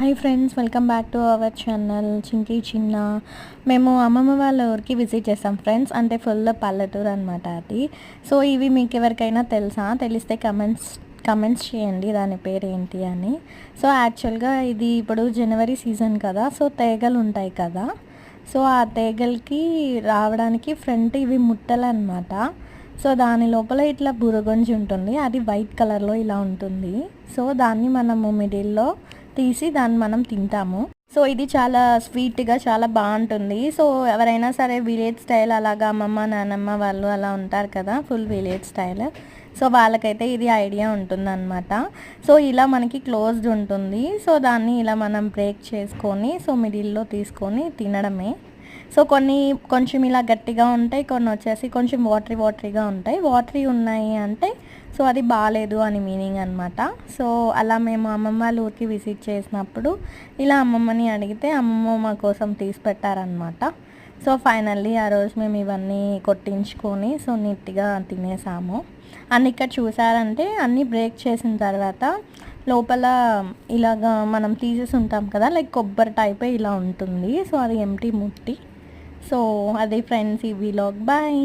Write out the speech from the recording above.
Hi friends welcome back to our channel చింకి చిన్న మేము అమ్మమ్మ వాళ్ళ ఊరికి విజిట్ చేస్తాం ఫ్రెండ్స్ అంటే ఫుల్ పల్లెటూరు అనమాట అది. సో ఇవి మీకు ఎవరికైనా తెలుసా? తెలిస్తే కమెంట్స్ కమెంట్స్ చేయండి దాని పేరు ఏంటి అని సో యాక్చువల్గా ఇది ఇప్పుడు జనవరి సీజన్ కదా సో తేగలు ఉంటాయి కదా. సో ఆ తేగలకి రావడానికి ఫ్రంట్ ఇవి ముట్టలు అనమాట సో దాని లోపల ఇట్లా బురగొంజి ఉంటుంది అది వైట్ కలర్లో ఇలా ఉంటుంది. సో దాన్ని మనము మిడిల్లో తీసి దాన్ని మనం తింటాము. సో ఇది చాలా స్వీట్గా చాలా బాగుంటుంది. సో ఎవరైనా సరే విలేజ్ స్టైల్ అలాగా అమ్మమ్మ నానమ్మ వాళ్ళు అలా ఉంటారు కదా ఫుల్ విలేజ్ స్టైల్. సో వాళ్ళకైతే ఇది ఐడియా ఉంటుందన్నమాట. సో ఇలా మనకి క్లోజ్డ్ ఉంటుంది. సో దాన్ని ఇలా మనం బ్రేక్ చేసుకొని సో మిడిల్లో తీసుకొని తినడమే. సో కొన్ని కొంచెం ఇలా గట్టిగా ఉంటాయి కొన్ని వచ్చేసి కొంచెం వాటరీ వాటరీగా ఉంటాయి. వాటరీ ఉన్నాయి అంటే సో అది బాగాలేదు అని మీనింగ్ అనమాట సో అలా మేము అమ్మమ్మ వాళ్ళ ఊరికి విజిట్ చేసినప్పుడు ఇలా అమ్మమ్మని అడిగితే అమ్మమ్మ మా కోసం తీసి పెట్టారనమాట సో ఫైనల్లీ ఆ రోజు మేము ఇవన్నీ కొట్టించుకొని సో నీట్గా తినేసాము. అండ్ ఇక్కడ చూసారంటే అన్నీ బ్రేక్ చేసిన తర్వాత లోపల ఇలాగా మనం తీసేసి ఉంటాం కదా లైక్ కొబ్బరి టైపే ఇలా ఉంటుంది. సో అది ఎంటీ ముట్టి. సో అది ఫ్రెండ్స్ ఈ వీలాగ్ బాయ్